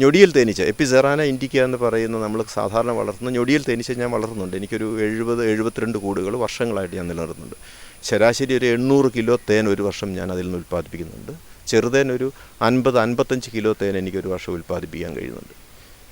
ഞൊടിയിൽ തേനീച്ച. എപ്പിസെറാന ഇൻഡിക്ക എന്ന് പറയുന്ന നമ്മൾ സാധാരണ വളർത്തുന്ന ഞൊടിയിൽ തേനീച്ച ഞാൻ വളർത്തുന്നുണ്ട്. എനിക്കൊരു എഴുപത് എഴുപത്തിരണ്ട് കൂടുകൾ വർഷങ്ങളായിട്ട് ഞാൻ നിലനിർത്തുന്നുണ്ട്. ശരാശരി ഒരു എണ്ണൂറ് കിലോ തേൻ ഒരു വർഷം ഞാൻ അതിൽ നിന്ന് ഉൽപ്പാദിപ്പിക്കുന്നുണ്ട്. ചെറുതേൻ ഒരു അൻപത് അൻപത്തഞ്ച് കിലോ തേൻ എനിക്കൊരു വർഷം ഉൽപ്പാദിപ്പിക്കാൻ കഴിയുന്നുണ്ട്.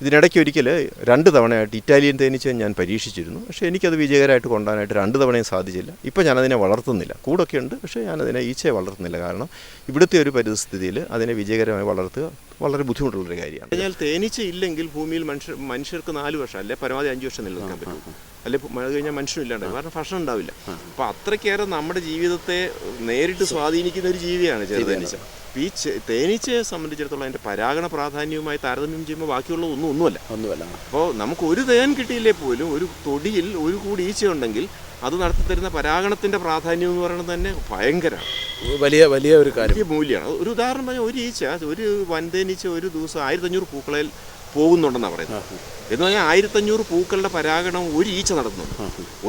ഇതിനിടയ്ക്ക് ഒരിക്കൽ രണ്ട് തവണയായിട്ട് ഇറ്റാലിയൻ തേനീച്ച ഞാൻ പരീക്ഷിച്ചിരുന്നു. പക്ഷേ എനിക്കത് വിജയകരമായിട്ട് കൊണ്ടുപോകാനായിട്ട് രണ്ട് തവണയും സാധിച്ചില്ല. ഇപ്പോൾ ഞാനതിനെ വളർത്തുന്നില്ല. കൂടൊക്കെ ഉണ്ട് പക്ഷേ ഞാനതിനെ ഈച്ചയെ വളർത്തുന്നില്ല. കാരണം ഇവിടുത്തെ ഒരു പരിസ്ഥിതിയിൽ അതിനെ വിജയകരമായി വളർത്തുക വളരെ ബുദ്ധിമുട്ടുള്ളൊരു കാര്യമാണ്. കഴിഞ്ഞാൽ തേനീച്ച ഇല്ലെങ്കിൽ ഭൂമിയിൽ മനുഷ്യർ മനുഷ്യർക്ക് നാല് വർഷം അല്ലെ പരമാവധി അഞ്ച് വർഷം നിലനിൽക്കാൻ പറ്റും. അല്ലെ മഴ കഴിഞ്ഞാൽ മനുഷ്യനില്ലാണ്ടാവും കാരണം ഭക്ഷണം ഉണ്ടാവില്ല. അപ്പോൾ അത്രയ്ക്കേറെ നമ്മുടെ ജീവിതത്തെ നേരിട്ട് സ്വാധീനിക്കുന്ന ഒരു ജീവിയാണ് ചെറുതേനീച്ച. ഈ തേനീച്ചയെ സംബന്ധിച്ചിടത്തോളം അതിന്റെ പരാഗണ പ്രാധാന്യവുമായി താരതമ്യം ചെയ്യുമ്പോൾ ബാക്കിയുള്ള ഒന്നും ഒന്നുമല്ല. ഒന്നുമല്ല. അപ്പോൾ നമുക്ക് ഒരു തേൻ കിട്ടിയില്ലേ പോലും ഒരു തൊടിയിൽ ഒരു കൂടി ഈച്ച ഉണ്ടെങ്കിൽ അത് നടത്തി തരുന്ന പരാഗണത്തിന്റെ പ്രാധാന്യം എന്ന് പറയുന്നത് തന്നെ ഭയങ്കരമാണ്. വലിയ വലിയ ഒരു കാര്യം. മൂല്യമാണ്. ഒരു ഉദാഹരണം പറഞ്ഞാൽ ഒരു ഈച്ച ഒരു വൻതേനീച്ച ഒരു ദിവസം ആയിരത്തഞ്ഞൂറ് പൂക്കളയിൽ പോകുന്നുണ്ടെന്നാണ് പറയുന്നത്. എന്ന് പറഞ്ഞാൽ ആയിരത്തഞ്ഞൂറ് പൂക്കളുടെ പരാഗണം ഒരു ഈച്ച നടന്നു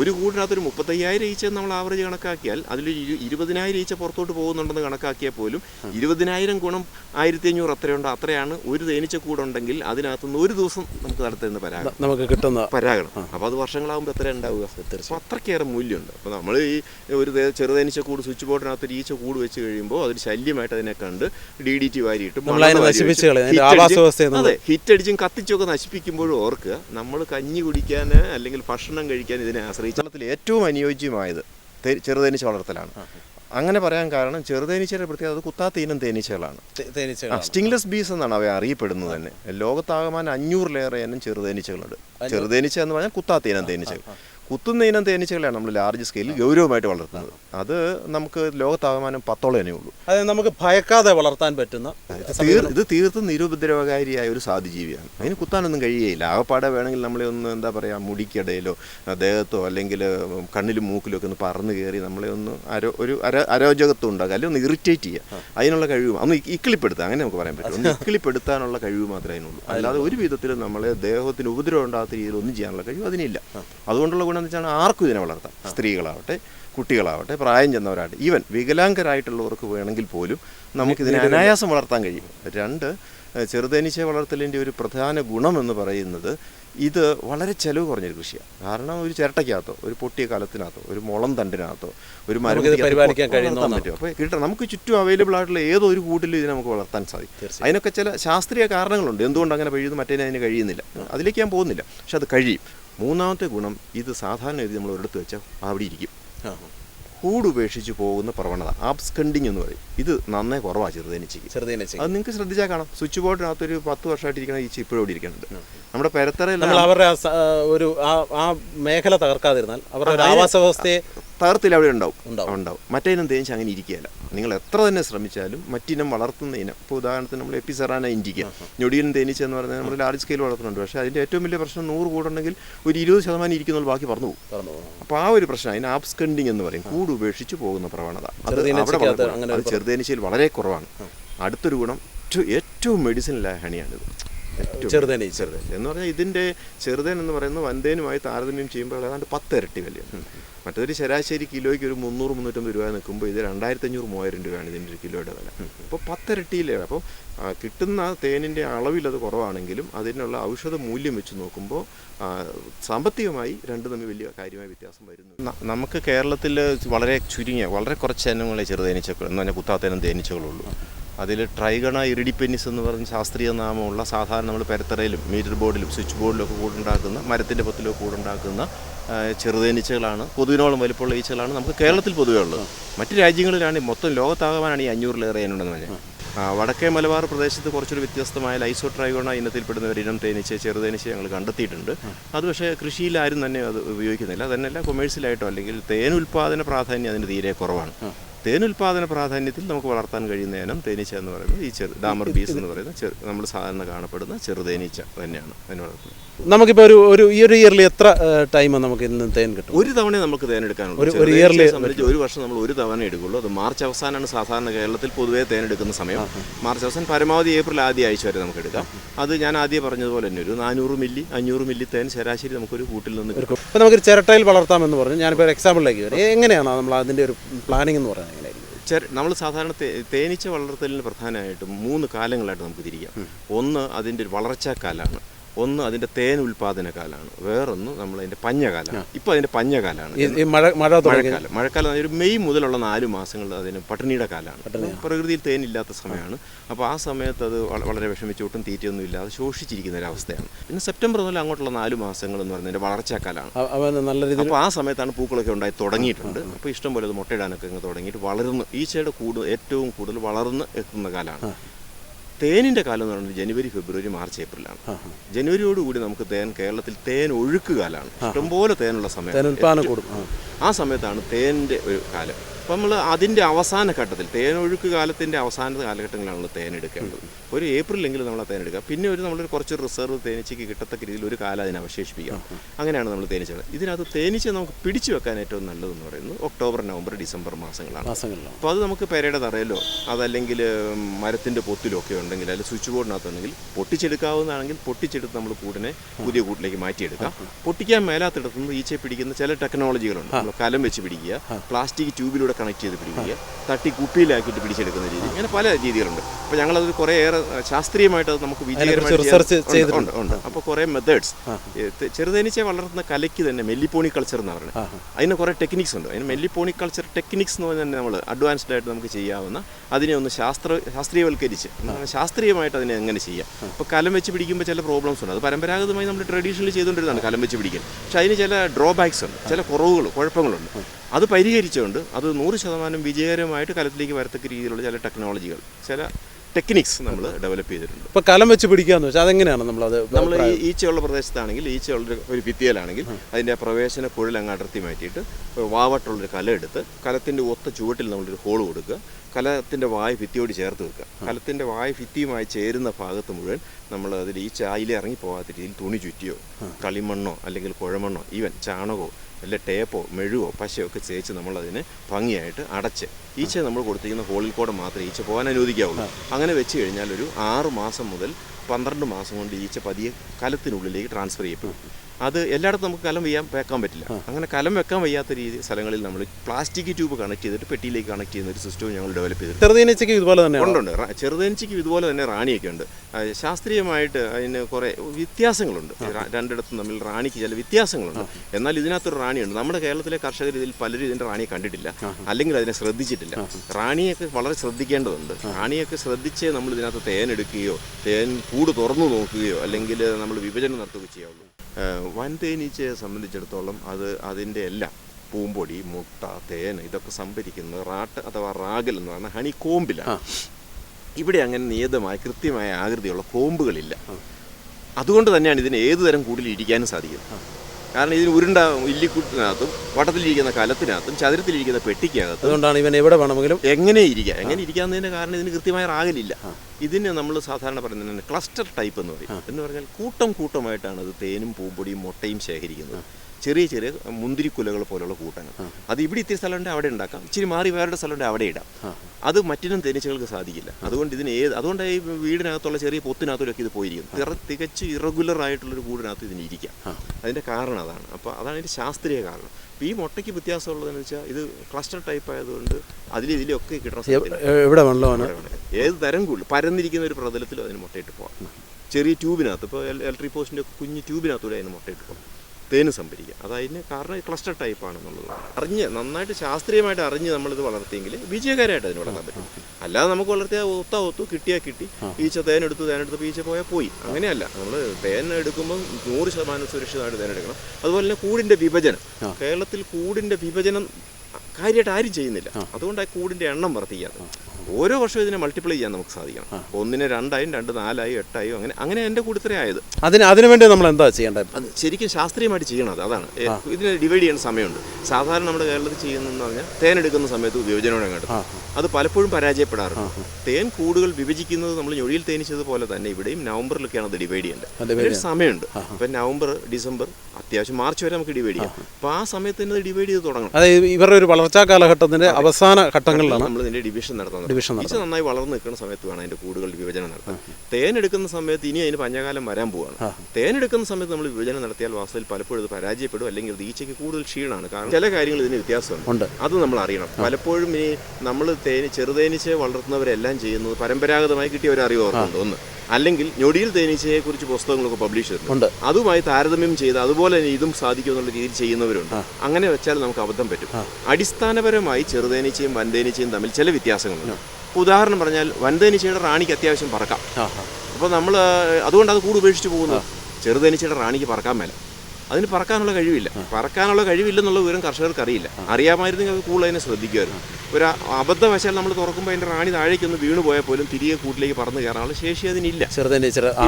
ഒരു കൂടിനകത്ത് ഒരു മുപ്പത്തയ്യായിരം ഈച്ച നമ്മൾ ആവറേജ് കണക്കാക്കിയാൽ അതിലൊരു ഇരു ഇരുപതിനായിരം ഈച്ച പുറത്തോട്ട് പോകുന്നുണ്ടെന്ന് കണക്കാക്കിയാൽ പോലും ഇരുപതിനായിരം ഗുണം ആയിരത്തി അഞ്ഞൂറ് അത്രയുണ്ട്. അത്രയാണ് ഒരു തേനീച്ച കൂടുണ്ടെങ്കിൽ അതിനകത്തുനിന്ന് ഒരു ദിവസം നമുക്ക് നടത്തുന്ന പരാഗണം. നമുക്ക് കിട്ടുന്ന പരാഗണം. അപ്പോൾ അത് വർഷങ്ങളാകുമ്പോൾ എത്ര ഉണ്ടാവുക? അപ്പോൾ അത്രയ്ക്കേറെ മൂല്യമുണ്ട്. അപ്പോൾ നമ്മൾ ഈ ഒരു ചെറുതേനീച്ച കൂട് സ്വിച്ച് ബോർഡിനകത്ത് ഒരു ഈച്ച കൂട് വെച്ച് കഴിയുമ്പോൾ അതൊരു ശല്യമായിട്ട് അതിനെ കണ്ട് ഡി ഡി ടി വാരിയിട്ട് അതെ ഹിറ്റ് അടിച്ചും കത്തിച്ചൊക്കെ നശിപ്പിക്കുമ്പോഴും ഓർക്കുക നമ്മൾ കഞ്ഞി കുടിക്കാൻ അല്ലെങ്കിൽ ഭക്ഷണം കഴിക്കാൻ ഇതിനെ ആശ്രയിച്ചാൽ ഏറ്റവും അനുയോജ്യമായത് ചെറുതേനീച്ച വളർത്തലാണ്. അങ്ങനെ പറയാൻ കാരണം ചെറുതേനീച്ചയുടെ പ്രത്യേകത അത് കുത്താത്ത ഇനം തേനീച്ചകളാണ്. സ്റ്റിംഗ്ലെസ് ബീസ് എന്നാണ് അവയെ അറിയപ്പെടുന്നത് തന്നെ. ലോകത്താകമാനം അഞ്ഞൂറിലേറെ ഇനം ചെറുതേനീച്ചകളുണ്ട്. ചെറുതേനീച്ച എന്ന് പറഞ്ഞാൽ കുത്താത്ത ഇനം തേനീച്ചകൾ. കുത്തുന്ന ഇനം തേനീച്ചകളെയാണ് നമ്മൾ ലാർജ് സ്കെയിലിൽ ഗൗരവമായിട്ട് വളർത്തുന്നത്. അത് നമുക്ക് ലോകത്താകമാനം പത്തോളം തന്നെ ഉള്ളൂ. അത് നമുക്ക് ഭയക്കാതെ വളർത്താൻ പറ്റുന്ന ഇത് തീർത്തും നിരുപദ്രവകാരിയായ ഒരു സാധുജീവിയാണ്. അതിന് കുത്താനൊന്നും കഴിയുകയില്ല ആകപ്പാടെ വേണമെങ്കിൽ നമ്മളെ ഒന്ന് എന്താ പറയുക മുടിക്കിടയിലോ ദേഹത്തോ അല്ലെങ്കിൽ കണ്ണിലും മൂക്കിലോ ഒക്കെ ഒന്ന് പറന്ന് കയറി നമ്മളെ ഒന്ന് അരോ ഒരു അര അരോചകത്വം ഉണ്ടാക്കുക. അല്ലെങ്കിൽ ഒന്ന് ഇറിറ്റേറ്റ് ചെയ്യുക. അതിനുള്ള കഴിവ് ഒന്ന് ഇക്കിളിപ്പെടുത്തുക അങ്ങനെ നമുക്ക് പറയാൻ പറ്റും ഒന്ന് ഇക്കിളിപ്പെടുത്താനുള്ള കഴിവ് മാത്രമേ അതിനുള്ളൂ. അല്ലാതെ ഒരു വിധത്തിലും നമ്മളെ ദേഹത്തിന് ഉപദ്രവം ഉണ്ടാകാത്ത രീതിയിൽ ഒന്നും ചെയ്യാനുള്ള കഴിവ് അതിനില്ല. അതുകൊണ്ടുള്ള ഗുണം എന്ന് വെച്ചാൽ ആർക്കും ഇതിനെ വളർത്താം. സ്ത്രീകളാവട്ടെ കുട്ടികളാവട്ടെ പ്രായം ചെന്നവരാട്ടെ ഈവൻ വികലാംഗരായിട്ടുള്ളവർക്ക് വേണമെങ്കിൽ പോലും നമുക്കിതിനെ അനായാസം വളർത്താൻ കഴിയും. രണ്ട് ചെറുതേനീച്ച വളർത്തലിന്റെ ഒരു പ്രധാന ഗുണം എന്ന് പറയുന്നത് ഇത് വളരെ ചെലവ് കുറഞ്ഞൊരു കൃഷിയാണ് കാരണം ഒരു ചിരട്ടയ്ക്കകത്തോ ഒരു പൊട്ടിയ കലത്തിനകത്തോ ഒരു മുളം തണ്ടിനകത്തോ ഒരു മരുന്ന് പരിപാലിക്കാൻ പറ്റും അപ്പോൾ കിട്ടണം. നമുക്ക് ചുറ്റും അവൈലബിൾ ആയിട്ടുള്ള ഏതോ ഒരു കൂട്ടിലും ഇതിനെ നമുക്ക് വളർത്താൻ സാധിക്കും. അതിനൊക്കെ ചില ശാസ്ത്രീയ കാരണങ്ങളുണ്ട്. എന്തുകൊണ്ട് അങ്ങനെ കഴിയുന്നു മറ്റേതിന് അതിന് കഴിയുന്നില്ല. അതിലേക്ക് ഞാൻ പോകുന്നില്ല. പക്ഷെ അത് കഴിയും. മൂന്നാമത്തെ ഗുണം ഇത് സാധാരണ രീതി നമ്മൾ ഒരിടത്ത് വെച്ചാൽ അവിടെ ഇരിക്കും. കൂട് ഉപേക്ഷിച്ച് പോകുന്ന പ്രവണത ആബ്സ്കണ്ടിങ് എന്ന് പറയും. ഇത് നന്നേ കുറവാണ് ചെറുതേനീച്ചയ്ക്ക് ചെറുതേനീച്ച അത് നിങ്ങൾക്ക് ശ്രദ്ധിച്ചാൽ കാണാം. സ്വിച്ച് ബോർഡിനകത്ത് ഒരു പത്ത് വർഷമായിട്ട് ഇരിക്കുന്ന ചിപ്പ് ഇപ്പോഴും ഇവിടെ ഇരിക്കുന്നുണ്ട്. നമ്മുടെ പെരത്തറയിൽ അവരുടെ ഒരു ആ മേഖല തകർക്കാതിരുന്നാൽ അവരുടെ ആവാസ വ്യവസ്ഥയെ തകർത്തിൽ അവിടെ ഉണ്ടാവും. ഉണ്ടാവും. ഉണ്ടാവും. മറ്റേ ഇനം തേനീച്ച അങ്ങനെ ഇരിക്കുകയല്ല. നിങ്ങൾ എത്ര തന്നെ ശ്രമിച്ചാലും മറ്റിനം വളർത്തുന്ന ഇനം. ഇപ്പോൾ ഉദാഹരണത്തിന് നമ്മൾ എപ്പിസെറാന ഇൻഡിക്ക ഞൊടിയൻ തേനീച്ച എന്ന് പറഞ്ഞാൽ നമ്മൾ ലാർജ് സ്കെയിൽ വളർത്തുന്നുണ്ട്. പക്ഷേ അതിന്റെ ഏറ്റവും വലിയ പ്രശ്നം നൂറ് കൂടുണ്ടെങ്കിൽ ഒരു ഇരുപത് ശതമാനം ഇരിക്കുന്നുള്ളൂ ബാക്കി പറഞ്ഞു പോകും. അപ്പോൾ ആ ഒരു പ്രശ്നം അതിന് ആബ്സ്കണ്ടിങ് എന്ന് പറയും. കൂട് ഉപേക്ഷിച്ച് പോകുന്ന പ്രവണത. അത് അവിടെ ചെറുതേനീച്ചയിൽ വളരെ കുറവാണ്. അടുത്തൊരു ഗുണം ഏറ്റവും- ഏറ്റവും മെഡിസിനിലായ ഹണിയാണിത്. ഏറ്റവും ചെറുതേനീച്ച എന്ന് പറഞ്ഞാൽ ഇതിന്റെ ചെറുതേൻ എന്ന് പറയുന്നത് വൻതേനുമായി താരതമ്യം ചെയ്യുമ്പോൾ ഏതാണ്ട് പത്ത് ഇരട്ടി വിലയാണ് മറ്റൊരു ശരാശരി കിലോയ്ക്ക് ഒരു മുന്നൂറ് മുന്നൂറ്റമ്പത് രൂപ നിൽക്കുമ്പോൾ ഇത് രണ്ടായിരത്തി അഞ്ഞൂറ് മൂവായിരം രൂപയാണ് ഇതിന്റെ ഒരു കിലോയുടെ വില. അപ്പോൾ പത്തിരട്ടിയിലേ. അപ്പോൾ കിട്ടുന്ന തേനിന്റെ അളവിൽ അത് കുറവാണെങ്കിലും അതിനുള്ള ഔഷധ മൂല്യം വെച്ച് നോക്കുമ്പോൾ സാമ്പത്തികമായി രണ്ട് തമ്മിൽ വലിയ കാര്യമായ വ്യത്യാസം വരുന്നു നമുക്ക് കേരളത്തിൽ വളരെ ചുരുങ്ങിയ വളരെ കുറച്ച് ഇനങ്ങളെ ചെറുതേനീച്ചകൾ എന്ന് പറഞ്ഞാൽ കുത്താത്തേനും തേനീച്ചകളുള്ളൂ. അതിൽ ട്രൈഗണ ഇറിഡിപ്പെന്നിസ് എന്ന് പറഞ്ഞ ശാസ്ത്രീയ നാമമുള്ള സാധാരണ നമ്മൾ പരത്തറയിലും മീറ്റർ ബോർഡിലും സ്വിച്ച് ബോർഡിലൊക്കെ കൂടുണ്ടാക്കുന്ന മരത്തിന്റെ പത്തിലൊക്കെ കൂടുണ്ടാക്കുന്ന ചെറുതേനീച്ചകളാണ് കൊതുകിനോളം വലിപ്പമുള്ള ഈച്ചകളാണ് നമുക്ക് കേരളത്തിൽ പൊതുവേ ഉള്ളത്. മറ്റ് രാജ്യങ്ങളിലാണ് മൊത്തം ലോകത്താകമാനാണ് ഈ അഞ്ഞൂറിലേറെ ഇനുണ്ടെന്ന് പറഞ്ഞാൽ വടക്കേ മലബാർ പ്രദേശത്ത് കുറച്ചൊരു വ്യത്യസ്തമായ ലൈസോ ട്രൈഗോണ ഇനത്തിൽപ്പെടുന്ന ഒരു ഇനം തേനീച്ച ചെറുതേനീച്ച ഞങ്ങൾ കണ്ടെത്തിയിട്ടുണ്ട്. അത് പക്ഷേ കൃഷിയിൽ ആരും തന്നെ അത് ഉപയോഗിക്കുന്നില്ല. തന്നെയല്ല കൊമേഴ്സ്യലായിട്ടോ അല്ലെങ്കിൽ തേൻ ഉൽപ്പാദന പ്രാധാന്യം അതിന് തീരെ കുറവാണ്. തേൻ ഉൽപാദന പ്രാധാന്യത്തിൽ നമുക്ക് വളർത്താൻ കഴിയുന്ന ഇനം തേനീച്ച എന്ന് പറയുന്നത് ഈ ചെറു ഡാമർ ബീസ് എന്ന് പറയുന്ന ചെറു നമ്മൾ സാധാരണ കാണപ്പെടുന്ന ചെറുതേനീച്ച തന്നെയാണ് അതിന് വളർത്തുന്നത്. നമുക്കിപ്പോൾ ഒരു ഒരു ഈ ഒരു ഇയറിൽ എത്ര ടൈം നമുക്ക് ഇന്ന് തേൻ കിട്ടും? ഒരു തവണ നമുക്ക് തേൻ എടുക്കാനുള്ളൂ. ഒരു- ഇയർലി സംബന്ധിച്ച് ഒരു വർഷം നമ്മൾ ഒരു തവണ എടുക്കുള്ളൂ. അത് മാർച്ച് അവസാനമാണ് സാധാരണ കേരളത്തിൽ പൊതുവേ തേൻ എടുക്കുന്ന സമയം. മാർച്ച് അവസാനം പരമാവധി ഏപ്രിൽ ആദ്യ ആഴ്ച വരെ നമുക്ക് എടുക്കാം. അത് ഞാൻ ആദ്യം പറഞ്ഞതുപോലെ തന്നെ ഒരു നാനൂറ് മില്ലി അഞ്ഞൂറ് മില്ലി തേൻ ശരാശരി നമുക്കൊരു കൂട്ടിൽ നിന്ന് കിട്ടും. അപ്പോൾ നമുക്കൊരു ചിരട്ടയിൽ വളർത്താമെന്ന് പറഞ്ഞു. ഞാനിപ്പോൾ ഒരു എക്സാമ്പിളിലേക്ക് വരും. എങ്ങനെയാണ് നമ്മൾ അതിന്റെ ഒരു പ്ലാനിംഗ് എന്ന് പറയുന്നത്? നമ്മൾ സാധാരണ തേനീച്ച വളർത്തലിന് പ്രധാനമായിട്ടും മൂന്ന് കാലങ്ങളായിട്ട് നമുക്ക് തിരിക്കാം. ഒന്ന് അതിന്റെ വളർച്ചാ കാലമാണ് ഒന്ന് അതിന്റെ തേൻ ഉൽപാദന കാലമാണ് വേറൊന്ന് നമ്മളതിന്റെ പഞ്ഞകാലമാണ് ഇപ്പൊ അതിന്റെ പഞ്ഞകാലമാണ് മഴക്കാലം. മഴക്കാലം ഒരു മെയ് മുതലുള്ള നാല് മാസങ്ങൾ അതിന് പട്ടിണിയുടെ കാലമാണ് പ്രകൃതിയിൽ തേൻ ഇല്ലാത്ത സമയമാണ്. അപ്പോൾ ആ സമയത്ത് അത് വള- വളരെ വിഷമിച്ചോട്ടും തീറ്റയൊന്നും ഇല്ലാതെ ശോഷിച്ചിരിക്കുന്ന ഒരു അവസ്ഥയാണ്. പിന്നെ സെപ്റ്റംബർ മുതൽ അങ്ങോട്ടുള്ള നാല് മാസങ്ങൾ എന്ന് പറയുന്നത് വളർച്ചാക്കാലാണ് അപ്പോൾ ആ സമയത്താണ് പൂക്കളൊക്കെ ഉണ്ടായി തുടങ്ങിയിട്ടുണ്ട്. അപ്പോൾ ഇഷ്ടം പോലെ അത് മുട്ടയിടാനൊക്കെ തുടങ്ങിയിട്ട് വളർന്ന് ഈച്ചയുടെ കൂടുതൽ ഏറ്റവും കൂടുതൽ വളർന്ന് എത്തുന്ന കാലമാണ് തേനിന്റെ കാലം എന്ന് പറയുന്നത് ജനുവരി ഫെബ്രുവരി മാർച്ച് ഏപ്രിലാണ്. ജനുവരിയോടുകൂടി നമുക്ക് തേൻ കേരളത്തിൽ തേൻ ഒഴുക്ക് കാലമാണ് ഇഷ്ടംപോലെ തേനുള്ള സമയം. ആ. സമയത്താണ് തേനിന്റെ ഒരു കാലം. അപ്പം നമ്മൾ അതിന്റെ അവസാന ഘട്ടത്തിൽ തേനൊഴുക്ക് കാലത്തിന്റെ അവസാന കാലഘട്ടങ്ങളാണ് തേൻ എടുക്കേണ്ടത് ഒരു ഏപ്രിലെങ്കിലും നമ്മൾ ആ തേൻ എടുക്കുക പിന്നെ ഒരു നമ്മളൊരു കുറച്ച് റിസർവ് തേനീച്ചയ്ക്ക് കിട്ടത്തക്ക രീതിയിൽ ഒരു കാലം അതിനെ അവശേഷിപ്പിക്കാം അങ്ങനെയാണ് നമ്മൾ തേനീച്ചകൾ ഇതിനകത്ത് തേനീച്ച നമുക്ക് പിടിച്ചു വെക്കാൻ ഏറ്റവും നല്ലതെന്ന് പറയുന്നത് ഒക്ടോബർ നവംബർ ഡിസംബർ മാസങ്ങളാണ്. അപ്പോൾ അത് നമുക്ക് പെരയുടെ തറയിലോ അതല്ലെങ്കിൽ മരത്തിന്റെ പൊത്തിലോ ഒക്കെ ഉണ്ടെങ്കിൽ അല്ലെങ്കിൽ സ്വിച്ച് ബോർഡിനകത്തുണ്ടെങ്കിൽ പൊട്ടിച്ചെടുക്കാവുന്നതാണെങ്കിൽ പൊട്ടിച്ചെടുത്ത് നമ്മൾ കൂടിനെ പുതിയ കൂട്ടിലേക്ക് മാറ്റിയെടുക്കാം പൊട്ടിക്കാൻ മേലാത്തിടത്തുനിന്ന് ഈച്ചയെ പിടിക്കുന്ന ചില ടെക്നോളജികളുണ്ട്. നമ്മൾ കലം വെച്ച് പിടിക്കുക പ്ലാസ്റ്റിക് ട്യൂബിലൂടെ കണക്ട് ചെയ്ത് പിടിക്കുക തട്ടി കുപ്പിയിലാക്കിയിട്ട് പിടിച്ചെടുക്കുന്ന രീതി. അങ്ങനെ പല രീതികളുണ്ട്. അപ്പോൾ ഞങ്ങളത് കുറേയേറെ ശാസ്ത്രീയമായിട്ട് അത് നമുക്ക് വിജയകരമായിട്ട് ഉണ്ട്, ചെയ്തിട്ടുണ്ട്. ഉണ്ട് അപ്പോൾ കുറേ മെത്തേഡ്സ് ചെറുതേനീച്ചയെ വളർത്തുന്ന കലയ്ക്ക് തന്നെ മെല്ലിപ്പോണി കൾച്ചർ എന്ന് പറയുന്നത്. അതിന് കുറേ ടെക്നിക്സ് ഉണ്ട്. അതിന് മെല്ലിപ്പോണി കൾച്ചർ ടെക്നിക്സ് എന്ന് പറഞ്ഞാൽ നമ്മൾ അഡ്വാൻസ്ഡ് ആയിട്ട് നമുക്ക് ചെയ്യാവുന്ന അതിനെ ഒന്ന് ശാസ്ത്ര ശാസ്ത്രീയവൽക്കരിച്ച്. ശാസ്ത്രീയമായിട്ട് അതിനെ എങ്ങനെ ചെയ്യാം? അപ്പോൾ കലം വെച്ച് പിടിക്കുമ്പോൾ ചില പ്രോബ്ലംസ് ഉണ്ട്. അത് പരമ്പരാഗതമായി നമ്മൾ ട്രഡീഷണലി ചെയ്തുകൊണ്ടിരുന്നതാണ് കലം വെച്ച് പിടിക്കാൻ പക്ഷേ അതിന് ചില ഡ്രോബാക്സ് ഉണ്ട്. ചില കുറവുകൾ കുഴപ്പങ്ങളുണ്ട്. അത് പരിഹരിച്ചുകൊണ്ട് അത് നൂറ് ശതമാനം വിജയകരമായിട്ട് കലത്തിലേക്ക് വരത്തക്ക രീതിയിലുള്ള ചില ടെക്നോളജികൾ ചില ടെക്നിക്സ് നമ്മൾ ഡെവലപ്പ് ചെയ്തിട്ടുണ്ട്. ഇപ്പോൾ കലം വെച്ച് പിടിക്കാന്ന് വെച്ചാൽ അതെങ്ങനെയാണ് നമ്മളത് നമ്മൾ ഈ ഈച്ചയുള്ള പ്രദേശത്താണെങ്കിൽ ഈച്ചയുള്ള ഒരു- ഭിത്തിയിലാണെങ്കിൽ അതിന്റെ പ്രവേശന കുഴൽ അങ്ങ് അടർത്തി മാറ്റിയിട്ട് വാവട്ടുള്ളൊരു കല എടുത്ത് കലത്തിന്റെ ഒത്ത ചുവട്ടിൽ നമ്മളൊരു ഹോൾ കൊടുക്കുക. കലത്തിന്റെ വായ ഭിത്തിയോട് ചേർത്ത് വെക്കുക. കലത്തിന്റെ വായ ഭിത്തിയുമായി ചേരുന്ന ഭാഗത്ത് മുഴുവൻ നമ്മൾ അതിൽ ഈ ചായയിൽ ഇറങ്ങി പോകാത്ത രീതിയിൽ തുണി ചുറ്റിയോ കളിമണ്ണോ അല്ലെങ്കിൽ കുഴമണ്ണോ ഈവൻ ചാണകമോ അല്ലെ ടേപ്പോ മെഴുവോ പശയോ ഒക്കെ തേച്ച് നമ്മളതിനെ ഭംഗിയായിട്ട് അടച്ച് ഈച്ച നമ്മൾ കൊടുത്തിരിക്കുന്ന ഹോളിൽ കൂടെ മാത്രമേ ഈച്ച പോകാൻ അനുവദിക്കാവുള്ളൂ. അങ്ങനെ വെച്ച് കഴിഞ്ഞാൽ ഒരു ആറ് മാസം മുതൽ പന്ത്രണ്ട് മാസം കൊണ്ട് ഈച്ച പതിയെ കലത്തിനുള്ളിലേക്ക് ട്രാൻസ്ഫർ ചെയ്യപ്പെടും. അത് എല്ലായിടത്തും നമുക്ക് കലം വെയ്യാൻ വെക്കാൻ പറ്റില്ല. അങ്ങനെ കലം വെക്കാൻ വയ്യാത്ത രീതി സ്ഥലങ്ങളിൽ നമ്മൾ പ്ലാസ്റ്റിക് ട്യൂബ് കണക്ട് ചെയ്തിട്ട് പെട്ടിയിലേക്ക് കണക്ട് ചെയ്യുന്ന ഒരു സിസ്റ്റവും ഞങ്ങൾ ഡെവലപ്പ് ചെയ്തിട്ടുണ്ട്. ചെറുതേനച്ചയ്ക്ക് ഇതുപോലെ തന്നെ ഉണ്ടുണ്ട് ചെറുതേനച്ചയ്ക്ക് ഇതുപോലെ തന്നെ റാണിയൊക്കെ ഉണ്ട്. ശാസ്ത്രീയമായിട്ട് അതിന് കുറേ വ്യത്യാസങ്ങളുണ്ട്. രണ്ടിടത്തും തമ്മിൽ റാണിക്ക് ചില വ്യത്യാസങ്ങളുണ്ട്. എന്നാൽ ഇതിനകത്തൊരു റാണിയുണ്ട്. നമ്മുടെ കേരളത്തിലെ കർഷകർ ഇതിൽ പലരും ഇതിന്റെ റാണിയെ കണ്ടിട്ടില്ല. അല്ലെങ്കിൽ അതിനെ ശ്രദ്ധിച്ചിട്ടില്ല. റാണിയൊക്കെ വളരെ ശ്രദ്ധിക്കേണ്ടതുണ്ട്. റാണിയൊക്കെ ശ്രദ്ധിച്ചേ നമ്മൾ ഇതിനകത്ത് തേൻ എടുക്കുകയോ തേൻ കൂട് തുറന്നു നോക്കുകയോ അല്ലെങ്കിൽ നമ്മൾ വിഭജനം നടത്തുകയോ ചെയ്യാവുള്ളൂ. വൻതേനീച്ചയെ സംബന്ധിച്ചിടത്തോളം അത് അതിന്റെ എല്ലാം പൂമ്പൊടി മുട്ട തേൻ ഇതൊക്കെ സംഭരിക്കുന്നത് റാട്ട് അഥവാ റാഗൽ എന്ന് പറയുന്ന ഹണി കോമ്പിലാണ്. ഇവിടെ അങ്ങനെ നിയതമായ കൃത്യമായ ആകൃതിയുള്ള കോമ്പുകളില്ല. അതുകൊണ്ട് തന്നെയാണ് ഇതിന് ഏതുതരം തരം കൂടിൽ ഇരിക്കാനും സാധിക്കുന്നത് കാരണം ഇതിന് ഉരുണ്ട ഇല്ലിക്കുട്ടിനകത്തും വട്ടത്തിലിരിക്കുന്ന കലത്തിനകത്തും ചതുരത്തിലിരിക്കുന്ന പെട്ടിക്കകത്തും അതുകൊണ്ടാണ് ഇവൻ എവിടെ വേണമെങ്കിലും എങ്ങനെ ഇരിക്കുക എങ്ങനെ ഇരിക്കാന്നതിന്റെ കാരണം ഇതിന് കൃത്യമായ റാഗലില്ല ഇതിന് നമ്മൾ സാധാരണ പറയുന്നത് ക്ലസ്റ്റർ ടൈപ്പ് എന്ന് പറയും. എന്ന് പറഞ്ഞാൽ കൂട്ടം കൂട്ടമായിട്ടാണ് ഇത് തേനും പൂമ്പൊടിയും മുട്ടയും ശേഖരിക്കുന്നത്. ചെറിയ ചെറിയ മുന്തിരിക്കുലകൾ പോലുള്ള കൂട്ടങ്ങൾ. അത് ഇവിടെ ഇത്തിരി സ്ഥലമുണ്ട് അവിടെ ഉണ്ടാക്കാം. ഇച്ചിരി മാറി വേറെ സ്ഥലമുണ്ട് അവിടെ ഇടാം. അത് മറ്റിനും തേനീച്ചകൾക്ക് സാധിക്കില്ല. അതുകൊണ്ട് ഇതിന് ഏത് അതുകൊണ്ട് ഈ വീടിനകത്തുള്ള ചെറിയ പൊത്തിനകത്തിലൊക്കെ ഇത് പോയിരിക്കും തികച്ച് ഇറഗുലർ ആയിട്ടുള്ളൊരു കൂടിനകത്ത് ഇതിന് ഇരിക്കാം. അതിന്റെ കാരണം അതാണ്. അപ്പോൾ അതാണ് ഇതിന്റെ ശാസ്ത്രീയ കാരണം. ഈ മുട്ടയ്ക്ക് വ്യത്യാസമുള്ളതെന്ന് വെച്ചാൽ ഇത് ക്ലസ്റ്റർ ടൈപ്പ് ആയതുകൊണ്ട് അതിൽ ഇതിലൊക്കെ കിട്ടണം എവ്- എവിടെ ഏത് തരം കൂടുതൽ പരന്നിരിക്കുന്ന ഒരു പ്രതലത്തിലും അതിന് മുട്ടയിട്ട് പോകാം ചെറിയ ട്യൂബിനകത്ത് ഇപ്പോൾ ഇലക്ട്രിക് പോസ്റ്റിന്റെ കുഞ്ഞ് ട്യൂബിനകത്തൂടെ അതിന് മുട്ടയിട്ട് പോകാം തേന് സംഭരിക്കുക. അതതിന് കാരണം ക്ലസ്റ്റർ ടൈപ്പ് ആണെന്നുള്ളത്. അറിഞ്ഞ് നന്നായിട്ട് ശാസ്ത്രീയമായിട്ട് അറിഞ്ഞ് നമ്മളിത് വളർത്തിയെങ്കിൽ വിജയകരമായിട്ട് അതിന് വളർത്താൻ പറ്റും. അല്ലാതെ നമുക്ക് വളർത്തിയാൽ ഒത്ത ഒത്തു കിട്ടിയാൽ കിട്ടി. ഈച്ച തേനെടുത്ത് തേനെടുത്ത് ഈച്ച പോയാൽ പോയി അങ്ങനെയല്ല. നമ്മൾ തേൻ എടുക്കുമ്പോൾ നൂറ് ശതമാനം സുരക്ഷിതമായിട്ട് തേൻ എടുക്കണം. അതുപോലെ തന്നെ കൂടിന്റെ വിഭജനം. കേരളത്തിൽ കൂടിന്റെ വിഭജനം കാര്യമായിട്ട് ആരും ചെയ്യുന്നില്ല. അതുകൊണ്ടാണ് ആ കൂടിന്റെ എണ്ണം വർദ്ധിക്കാതെ. ഓരോ വർഷവും ഇതിനെ മൾട്ടിപ്ലൈ ചെയ്യാൻ നമുക്ക് സാധിക്കണം. ഒന്നിനെ രണ്ടായും രണ്ട് നാലായും എട്ടായും അങ്ങനെ അങ്ങനെ എന്റെ കൂടുതലേ ആയത്. അതിന് അതിനു വേണ്ടി നമ്മൾ എന്താ ചെയ്യേണ്ടത്? അത് ശരിക്കും ശാസ്ത്രീയമായിട്ട് ചെയ്യണം അതാണ്. ഇതിനെ ഡിവൈഡ് ചെയ്യുന്ന സമയമുണ്ട്. സാധാരണ നമ്മുടെ കേരളത്തിൽ ചെയ്യുന്നതെന്ന് പറഞ്ഞാൽ തേനെടുക്കുന്ന സമയത്ത് വിഭജനോടെ കണ്ടു അത് പലപ്പോഴും പരാജയപ്പെടാറുണ്ട്. തേൻ കൂടുകൾ വിഭജിക്കുന്നത് നമ്മൾ ഞൊഴിയിൽ തേനിച്ചതുപോലെ തന്നെ ഇവിടെയും നവംബറിലൊക്കെയാണ് അത് ഡിവൈഡ് ചെയ്യേണ്ടത്. ഒരു സമയമുണ്ട്. അപ്പം നവംബർ ഡിസംബർ അത്യാവശ്യം മാർച്ച് വരെ നമുക്ക് ഡിവൈഡ് ചെയ്യാം. അപ്പോൾ ആ സമയത്ത് തന്നെ ഡിവൈഡ് ചെയ്ത് തുടങ്ങണം. അതായത് ഇവരുടെ ഒരു വളർച്ചാ കാലഘട്ടത്തിന്റെ അവസാന ഘട്ടങ്ങളിലാണ് നമ്മൾ ഇതിന്റെ ഡിവിഷൻ നടത്തുന്നത് ഡിവിഷൻ ഡിവിഷൻ നന്നായി വളർന്നു നിൽക്കുന്ന സമയത്ത് വേണം അതിന്റെ കൂടുകൾ വിഭജനം നടത്താൻ. തേൻ എടുക്കുന്ന സമയത്ത് ഇനി അതിന് പഞ്ഞകാലം വരാൻ പോവാണ്. തേൻ എടുക്കുന്ന സമയത്ത് നമ്മൾ വിഭജനം നടത്തിയാൽ വാസ്തവത്തിൽ പലപ്പോഴും ഇത് പരാജയപ്പെടും. അല്ലെങ്കിൽ ഇത് ഈച്ചയ്ക്ക് കൂടുതൽ ക്ഷീണമാണ്. കാരണം ചില കാര്യങ്ങൾ ഇതിന് വ്യത്യാസമുണ്ട്. അത് നമ്മൾ അറിയണം. പലപ്പോഴും ഇനി നമ്മൾ തേനി ചെറുതേനീച്ചയെ വളർത്തുന്നവരെല്ലാം ചെയ്യുന്നത് പരമ്പരാഗതമായി കിട്ടിയ ഒരു അറിവ് അവർക്കുണ്ട്. ഒന്ന് അല്ലെങ്കിൽ ഞൊടിയിൽ തേനീച്ചയെ കുറിച്ച് പുസ്തകങ്ങളൊക്കെ പബ്ലിഷ്. ചെയ്തിട്ടുണ്ട്. അതുമായി താരതമ്യം ചെയ്ത് അതുപോലെ തന്നെ ഇതും സാധിക്കുമെന്നുള്ള രീതിയിൽ ചെയ്യുന്നവരുണ്ട്. അങ്ങനെ വെച്ചാൽ നമുക്ക് അബദ്ധം പറ്റും. അടിസ്ഥാനപരമായി ചെറുതേനീച്ചയും വൻതേനീച്ചയും തമ്മിൽ ചില വ്യത്യാസങ്ങളുണ്ട്. ഉദാഹരണം പറഞ്ഞാൽ വൻതേനീച്ചയുടെ റാണിക്ക് അത്യാവശ്യം പറക്കാം. അപ്പോൾ നമ്മൾ അതുകൊണ്ട് അത് കൂട് ഉപേക്ഷിച്ച് പോകുന്നു. ചെറുതേനീച്ചയുടെ റാണിക്ക് പറക്കാൻ മേല. അതിന് പറക്കാനുള്ള കഴിവില്ല. പറക്കാനുള്ള കഴിവില്ലെന്നുള്ള വിവരം കർഷകർക്ക് അറിയില്ല അറിയാമായിരുന്നെങ്കിൽ അത് കൂടുതൽ അതിനെ ശ്രദ്ധിക്കുമായിരുന്നു. ഒരു അബദ്ധവശാൽ നമ്മൾ തുറക്കുമ്പോൾ അതിന്റെ റാണി താഴേക്കൊന്ന് വീണ് പോയാൽ പോലും തിരികെ കൂട്ടിലേക്ക് പറന്ന് കയറാനുള്ള ശേഷി അതിനില്ല.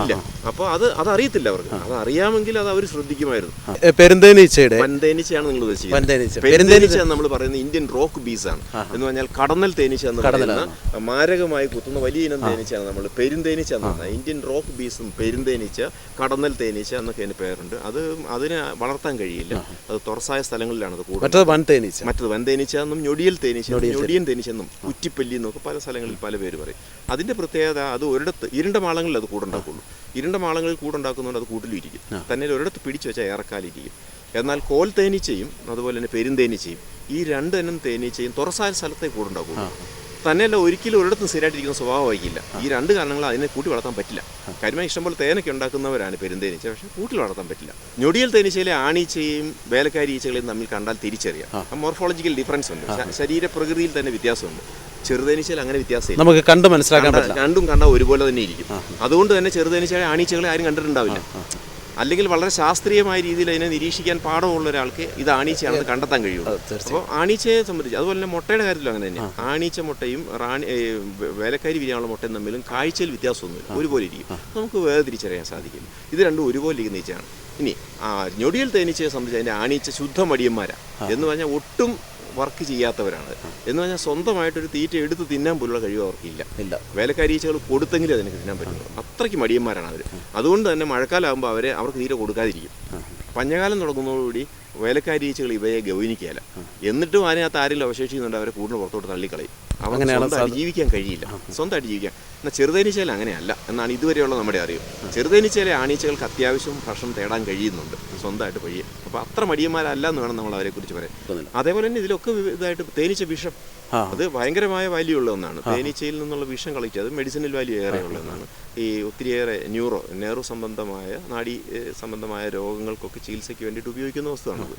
ഇല്ല അപ്പോൾ അത് അത് അറിയത്തില്ല അവർക്ക്. അത് അറിയാമെങ്കിൽ അത് അവർ ശ്രദ്ധിക്കുമായിരുന്നു. പെരുന്തേനീച്ചയുടെ വൻതേനീച്ചയാണ് നിങ്ങൾ ഉദ്ദേശിക്കുന്നത്. പെരുന്തേനീച്ച എന്ന് നമ്മൾ പറയുന്നത് ഇന്ത്യൻ റോക്ക് ബീസ് ആണ് എന്ന് പറഞ്ഞാൽ കടന്നൽ തേനീച്ച എന്ന് പറയുന്ന മാരകമായി കുത്തുന്ന വലിയ ഇനം തേനീച്ചയാണ് നമ്മൾ. പെരുന്തേനീച്ച എന്ന് പറഞ്ഞാൽ ഇന്ത്യൻ റോക്ക് ബീസും പെരുന്തേനീച്ച കടന്നൽ തേനീച്ച എന്നൊക്കെ അതിന് പേരുണ്ട്. അത് അതിനെ വളർത്താൻ കഴിയില്ല. അത് തുറസായ സ്ഥലങ്ങളിലാണ് അത് കൂടുതൽ. മറ്റത് വൻ തേനീച്ച. മറ്റത് വൻതേനീച്ച എന്നും ഞൊടിയൽ തേനീച്ച ഞൊടിയൻ തേനീച്ച എന്നും കുറ്റിപ്പല്ലി എന്നൊക്കെ പല സ്ഥലങ്ങളിൽ പല പേര് പറയും. അതിന്റെ പ്രത്യേകത അത് ഒരിടത്ത് ഇരുണ്ട മാളങ്ങളിൽ അത് കൂടുണ്ടാക്കുള്ളൂ. ഇരുണ്ട മാളങ്ങളിൽ കൂടുണ്ടാക്കുന്നതുകൊണ്ട് അത് കൂട്ടിലിരിക്കും തന്നെ ഒരിടത്ത് പിടിച്ചു വെച്ചാൽ ഏറക്കാലിരിക്കും എന്നാൽ കോൽ തേനീച്ചയും അതുപോലെ തന്നെ പെരുന്തേനീച്ചയും ഈ രണ്ട് ഇനം തേനീച്ചയും തുറസായ സ്ഥലത്തെ കൂടുണ്ടാക്കുള്ളൂ. തന്നെയല്ല ഒരിക്കലും ഒരിടത്തും സ്ഥിരമായിട്ടിരിക്കുന്ന സ്വഭാവമായിരിക്കില്ല ഈ രണ്ട് കാരണങ്ങൾ അതിനെ കൂട്ടി വളർത്താൻ പറ്റില്ല. കരിമ ഇഷ്ടംപോലെ തേനൊക്കെ ഉണ്ടാക്കുന്നവരാണ് പെരുന്തേനീച്ച പക്ഷേ കൂട്ടിൽ വളർത്താൻ പറ്റില്ല. ഞൊടിയൽ തേനീച്ചയിലെ ആണീച്ചയും വേലക്കാരി ഈച്ചകളെയും തമ്മിൽ കണ്ടാൽ തിരിച്ചറിയാം. മോർഫോളജിക്കൽ ഡിഫറൻസ് ഉണ്ട്. ശരീരപ്രകൃതിയിൽ തന്നെ വ്യത്യാസമുണ്ട്. ചെറുതേനീച്ചയിൽ അങ്ങനെ വ്യത്യാസമില്ല. നമുക്ക് കണ്ട് മനസ്സിലാക്കാൻ പറ്റില്ല. രണ്ടും കണ്ടാൽ ഒരുപോലെ തന്നെ ഇരിക്കും. അതുകൊണ്ട് തന്നെ ചെറുതേനീച്ചയുടെ ആണീച്ചകളെ ആരും കണ്ടിട്ടുണ്ടാവില്ല. അല്ലെങ്കിൽ വളരെ ശാസ്ത്രീയമായ രീതിയിൽ അതിനെ നിരീക്ഷിക്കാൻ പാഠമുള്ള ഒരാൾക്ക് ഇത് ആണീച്ചയാണെന്ന് കണ്ടെത്താൻ കഴിയുള്ളൂ. അപ്പോൾ ആണീച്ചയെ സംബന്ധിച്ച് അതുപോലെ തന്നെ മുട്ടയുടെ കാര്യത്തിലും അങ്ങനെ തന്നെ ആണീച്ച മുട്ടയും റാണി വേലക്കാരി വിരിയാനുള്ള മുട്ടയും തമ്മിലും കാഴ്ചയിൽ വ്യത്യാസമൊന്നുമില്ല. ഒരുപോലെ ഇരിക്കും നമുക്ക് വേറെ തിരിച്ചറിയാൻ സാധിക്കും ഇത് രണ്ടും ഒരുപോലെ ഇരിക്കുന്ന ഈച്ചയാണ്. ഇനി ആ ഞൊടിയിൽ തേനീച്ചയെ സംബന്ധിച്ച് അതിന്റെ ആണീച്ച ശുദ്ധ മടിയന്മാരാ എന്ന് പറഞ്ഞാൽ ഒട്ടും വർക്ക് ചെയ്യാത്തവരാണ്. എന്ന് പറഞ്ഞാൽ സ്വന്തമായിട്ടൊരു തീറ്റ എടുത്ത് തിന്നാൻ പോലുള്ള കഴിവ് അവർക്കില്ല. ഇല്ല. വേലക്കാരീച്ചകൾ കൊടുത്തെങ്കിലും അതിന് തിന്നാൻ പറ്റുള്ളൂ. അത്രയ്ക്ക് മടിയന്മാരാണ് അവർ അതുകൊണ്ട് തന്നെ മഴക്കാലമാകുമ്പോൾ അവരെ അവർക്ക് തീരെ കൊടുക്കാതിരിക്കും. പഞ്ഞകാലം തുടങ്ങുന്നതോടുകൂടി വേലക്കാരീച്ചകൾ ഇവയെ ഗൗനിക്കുകയില്ല. എന്നിട്ടും അതിനകത്ത് ആരെങ്കിലും അവശേഷിക്കുന്നുണ്ട് അവരെ കൂടുതൽ പുറത്തോട്ട് തള്ളിക്കളയും. അങ്ങനെയാണ് ജീവിക്കാൻ കഴിയില്ല. സ്വന്തമായിട്ട് ജീവിക്കാൻ. എന്നാൽ ചെറുതേനീച്ചയിൽ അങ്ങനെയല്ല. എന്നാണ് ഇതുവരെയുള്ള നമ്മുടെ അറിവ്. ചെറുതേനീച്ചയിലെ ആണീച്ചകൾക്ക് അത്യാവശ്യം ഭക്ഷണം തേടാൻ കഴിയുന്നുണ്ട്. സ്വന്തമായിട്ട് വഴിയെ അപ്പോൾ അത്ര മടിയന്മാരല്ല എന്ന് വേണം നമ്മൾ അവരെക്കുറിച്ച് പറയാൻ. പറയാം അതേപോലെ തന്നെ ഇതിലൊക്കെ ഇതായിട്ട് തേനീച്ച വിഷം. അത് ഭയങ്കരമായ വാല്യൂ ഉള്ള ഒന്നാണ്. തേനീച്ചയിൽ നിന്നുള്ള വിഷം കളിക്കുക അത് മെഡിസിനൽ വാല്യൂ ഏറെ ഉള്ള ഒന്നാണ്. ഈ ഒത്തിരിയേറെ ന്യൂറോ നെഹ്റു സംബന്ധമായ നാഡി സംബന്ധമായ രോഗങ്ങൾക്കൊക്കെ ചികിത്സയ്ക്ക് വേണ്ടിയിട്ട് ഉപയോഗിക്കുന്ന വസ്തുവാണത്.